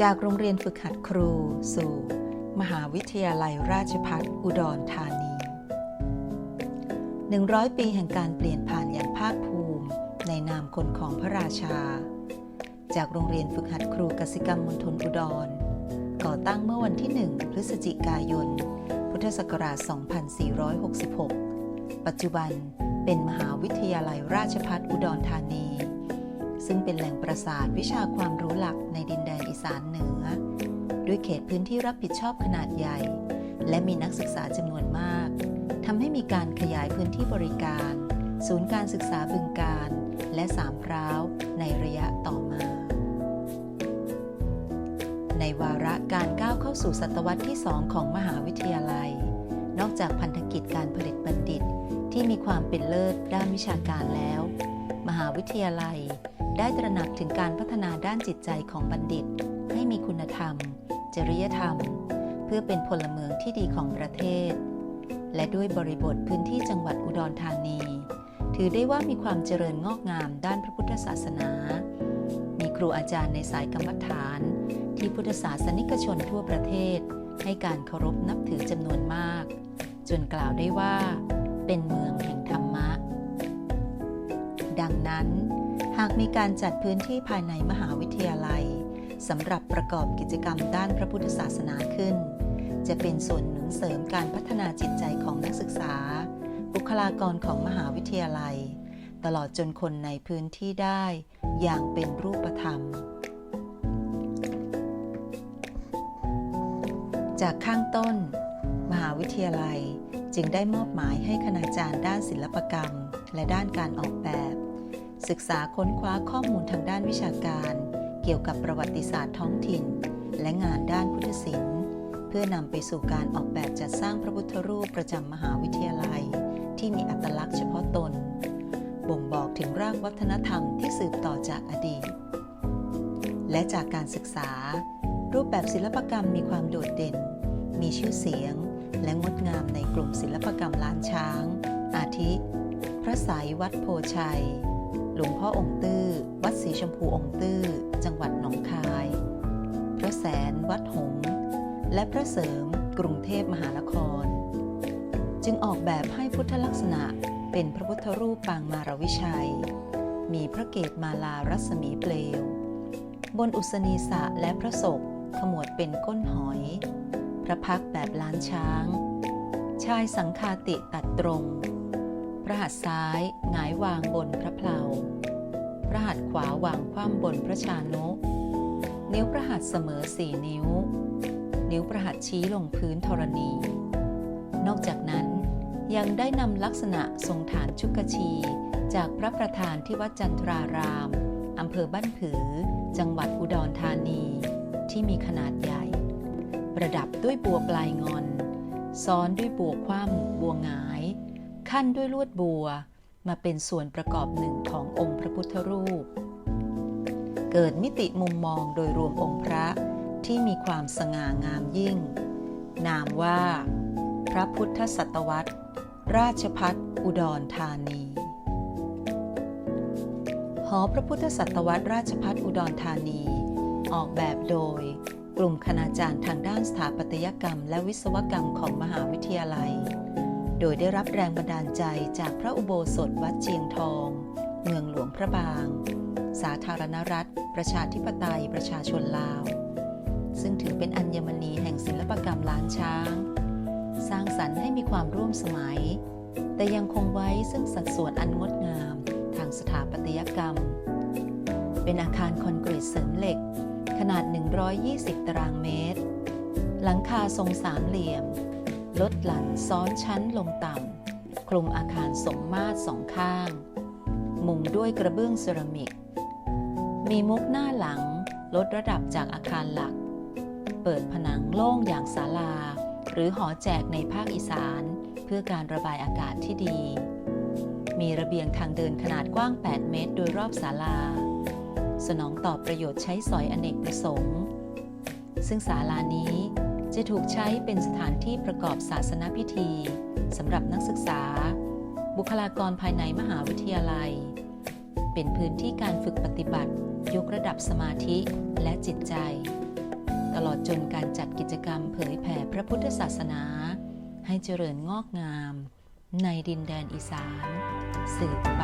จากโรงเรียนฝึกหัดครูสู่ มหาวิทยาลัยราชภัฏอุดรธานี 100 ปีแห่งการเปลี่ยนผ่านอย่างภาคภูมิ ในนามคนของพระราชา จากโรงเรียนฝึกหัดครูกสิกรรมมณฑลอุดร ก่อตั้งเมื่อวันที่ 1 พฤศจิกายน พุทธศักราช 2466 ปัจจุบันเป็นมหาวิทยาลัยราชภัฏอุดรธานี ซึ่งเป็นแหล่งประสาทวิชาความรู้หลักในดินแดนอีสานเหนือ ด้วยเขตพื้นที่รับผิดชอบขนาดใหญ่ และมีนักศึกษาจำนวนมากทำให้มีการขยายพื้นที่บริการ ศูนย์การศึกษาบึงการ และสามพร้าวในระยะต่อมา ในวาระการก้าวเข้าสู่ศตวรรษที่2ของมหาวิทยาลัย นอกจากพันธกิจการผลิตบัณฑิตที่มีความเป็นเลิศด้านวิชาการแล้ว มหาวิทยาลัย ได้ตระหนักถึงการพัฒนาด้านจิตใจของบัณฑิต ให้มีคุณธรรม จริยธรรม เพื่อเป็นพลเมืองที่ดีของประเทศ และด้วยบริบทพื้นที่จังหวัดอุดรธานี ถือได้ว่ามีความเจริญงอกงามด้านพระพุทธศาสนา มีครูอาจารย์ในสายกรรมฐาน ที่พุทธศาสนิกชนทั่วประเทศ ให้การเคารพนับถือจำนวนมาก จนกล่าวได้ว่า เป็นเมืองแห่งธรรมะ ดังนั้น หากมีการจัดพื้นที่ภายในมหาวิทยาลัยสำหรับประกอบกิจกรรมด้านพระพุทธศาสนาขึ้น จะเป็นส่วนหนุนเสริมการพัฒนาจิตใจของนักศึกษา บุคลากรของมหาวิทยาลัย ตลอดจนคนในพื้นที่ได้อย่างเป็นรูปธรรม จากข้างต้น มหาวิทยาลัยจึงได้มอบหมายให้คณาจารย์ด้านศิลปกรรม และด้านการออกแบบ ศึกษาค้นคว้าข้อมูลทางด้านวิชาการ เกี่ยวกับประวัติศาสตร์ท้องถิ่น และงานด้านพุทธศิลป์ เพื่อนำไปสู่การออกแบบจัดสร้างพระพุทธรูปประจำมหาวิทยาลัย ที่มีอัตลักษณ์เฉพาะตน บ่งบอกถึงรากวัฒนธรรมที่สืบต่อจากอดีต และจากการศึกษา รูปแบบศิลปกรรมมีความโดดเด่น มีชื่อเสียง และงดงามในกลุ่มศิลปกรรมล้านช้าง อาทิ พระสายวัดโพชัย หลวงพ่อองค์ตื้อ วัดสีชมพูองค์ตื้อ จังหวัดหนองคาย พระแสนวัดหง และพระเสริมกรุงเทพมหานคร จึงออกแบบให้พุทธลักษณะเป็นพระพุทธรูปปางมารวิชัย มีพระเกศมาลารัศมีเปลว บนอุศนีสะและพระศกขมวดเป็นก้นหอย พระพักแบบล้านช้าง ชายสังคาติตัดตรง พระหัตถ์ซ้ายหงายวางบนพระเพลาพระหัตถ์ขวาวางคว่ำบนพระชานุนิ้วพระหัตถ์เสมอสี่นิ้ว นิ้วพระหัตถ์ชี้ลงพื้นธรณี นอกจากนั้นยังได้นำลักษณะทรงฐานชุกชี จากพระประธานที่วัดจันทรารามอำเภอบ้านผือ จังหวัดอุดรธานี ที่มีขนาดใหญ่ ประดับด้วยบัวปลายงอน ซ้อนด้วยบัวคว่ำบัวหงาย ขั้นด้วยลวดบัว มาเป็นส่วนประกอบหนึ่งขององค์พระพุทธรูป เกิดมิติมุมมองโดยรวมองค์พระที่มีความสง่างามยิ่ง นามว่า พระพุทธศตวรรษ ราชพัฒอุดรธานีหอพระพุทธศตวรรษราชพัฒอุดรธานี ออกแบบโดยกลุ่มคณาจารย์ทางด้านสถาปัตยกรรม และวิศวกรรมของมหาวิทยาลัย โดยได้รับแรงบันดาลใจจากพระอุโบสถวัดเจียงทอง เมืองหลวงพระบาง สาธารณรัฐ ประชาธิปไตยประชาชนลาว ซึ่งถือเป็นอัญมณีแห่งศิลปกรรมล้านช้าง สร้างสรรค์ให้มีความร่วมสมัย แต่ยังคงไว้ซึ่งสัดส่วนอันงดงามทางสถาปัตยกรรม เป็นอาคารคอนกรีตเสริมเหล็ก ขนาด 120 ตารางเมตร หลังคาทรงสามเหลี่ยม ลดหลั่นซ้อนชั้นลงต่ำคลุมอาคารสมมาตรสองข้าง มุงด้วยกระเบื้องเซรามิก มีมุกหน้าหลังลดระดับจากอาคารหลัก เปิดผนังโล่งอย่างศาลา หรือหอแจกในภาคอีสาน เพื่อการระบายอากาศที่ดี มีระเบียงทางเดินขนาดกว้าง 8 เมตร โดยรอบศาลา สนองตอบประโยชน์ใช้สอยอเนกประสงค์ ซึ่งศาลานี้ จะถูกใช้เป็นสถานที่ประกอบศาสนพิธีสำหรับนักศึกษา บุคลากรภายในมหาวิทยาลัย เป็นพื้นที่การฝึกปฏิบัติ ยกระดับสมาธิและจิตใจ ตลอดจนการจัดกิจกรรมเผยแผ่พระพุทธศาสนา ให้เจริญงอกงาม ในดินแดนอีสานสืบไป